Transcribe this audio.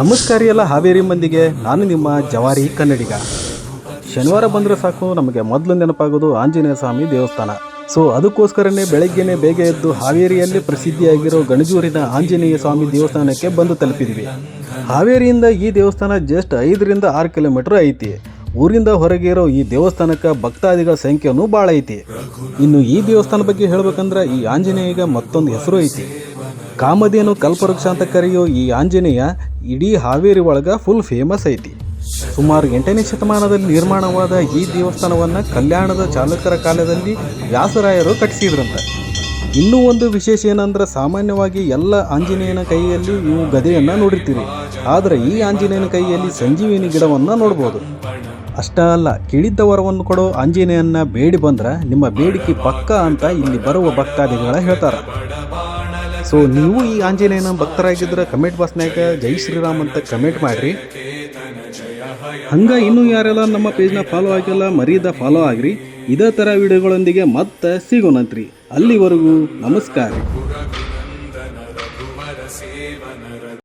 ನಮಸ್ಕಾರ ಎಲ್ಲ ಹಾವೇರಿ ಮಂದಿಗೆ, ನಾನು ನಿಮ್ಮ ಜವಾರಿ ಕನ್ನಡಿಗ. ಶನಿವಾರ ಬಂದರೆ ಸಾಕು, ನಮಗೆ ಮೊದಲು ನೆನಪಾಗೋದು ಆಂಜನೇಯ ಸ್ವಾಮಿ ದೇವಸ್ಥಾನ. ಸೊ ಅದಕ್ಕೋಸ್ಕರನೇ ಬೆಳಗ್ಗೆನೇ ಬೇಗ ಎದ್ದು ಹಾವೇರಿಯಲ್ಲಿ ಪ್ರಸಿದ್ಧಿಯಾಗಿರೋ ಗಣಜೂರಿನ ಆಂಜನೇಯ ಸ್ವಾಮಿ ದೇವಸ್ಥಾನಕ್ಕೆ ಬಂದು ತಲುಪಿದ್ವಿ. ಹಾವೇರಿಯಿಂದ ಈ ದೇವಸ್ಥಾನ ಜಸ್ಟ್ ಐದರಿಂದ ಆರು ಕಿಲೋಮೀಟರ್ ಐತಿ. ಊರಿಂದ ಹೊರಗೆ ಇರೋ ಈ ದೇವಸ್ಥಾನಕ್ಕೆ ಭಕ್ತಾದಿಗಳ ಸಂಖ್ಯೆನೂ ಭಾಳ ಐತಿ. ಇನ್ನು ಈ ದೇವಸ್ಥಾನ ಬಗ್ಗೆ ಹೇಳ್ಬೇಕಂದ್ರೆ ಈ ಆಂಜನೇಯಗೆ ಮತ್ತೊಂದು ಹೆಸರು ಐತಿ. ಕಾಮಧೇನು ಕಲ್ಪವೃಕ್ಷ ಅಂತ ಕರೆಯೋ ಈ ಆಂಜನೇಯ ಇಡೀ ಹಾವೇರಿ ಒಳಗೆ ಫುಲ್ ಫೇಮಸ್ ಐತಿ. ಸುಮಾರು ಎಂಟನೇ ಶತಮಾನದಲ್ಲಿ ನಿರ್ಮಾಣವಾದ ಈ ದೇವಸ್ಥಾನವನ್ನು ಕಲ್ಯಾಣದ ಚಾಲುಕ್ಯರ ಕಾಲದಲ್ಲಿ ವ್ಯಾಸರಾಯರು ಕಟ್ಟಿಸಿದ್ರಂತೆ. ಇನ್ನೂ ಒಂದು ವಿಶೇಷ ಏನಂದ್ರೆ ಸಾಮಾನ್ಯವಾಗಿ ಎಲ್ಲ ಆಂಜನೇಯನ ಕೈಯಲ್ಲಿ ನೀವು ಗದೆಯನ್ನು ನೋಡಿರ್ತೀರಿ. ಆದರೆ ಈ ಆಂಜನೇಯನ ಕೈಯಲ್ಲಿ ಸಂಜೀವಿನಿ ಗಿಡವನ್ನು ನೋಡ್ಬೋದು. ಅಷ್ಟೇ ಅಲ್ಲ, ಕೇಳಿದ್ದ ವರವನ್ನು ಕೊಡೋ ಆಂಜನೇಯನ್ನ ಬೇಡಿ ಬಂದ್ರೆ ನಿಮ್ಮ ಬೇಡಿಕೆ ಪಕ್ಕ ಅಂತ ಇಲ್ಲಿ ಬರುವ ಭಕ್ತಾದಿಗಳ ಹೇಳ್ತಾರೆ. ಸೊ ನೀವು ಈ ಆಂಜನೇಯನ ಭಕ್ತರಾಗಿದ್ರೆ ಕಮೆಂಟ್ ಬಾಕ್ಸ್ನಾಗ ಜೈ ಶ್ರೀರಾಮ್ ಅಂತ ಕಮೆಂಟ್ ಮಾಡಿರಿ. ಹಂಗೆ ಇನ್ನೂ ಯಾರೆಲ್ಲ ನಮ್ಮ ಪೇಜ್ನ ಫಾಲೋ ಆಗಿಲ್ಲ ಮರೀದ ಫಾಲೋ ಆಗ್ರಿ. ಇದೇ ತರ ವಿಡಿಯೋಗಳೊಂದಿಗೆ ಮತ್ತೆ ಸಿಗೋಣಂತ್ರಿ ಅಲ್ಲಿವರೆಗೂ ನಮಸ್ಕಾರ.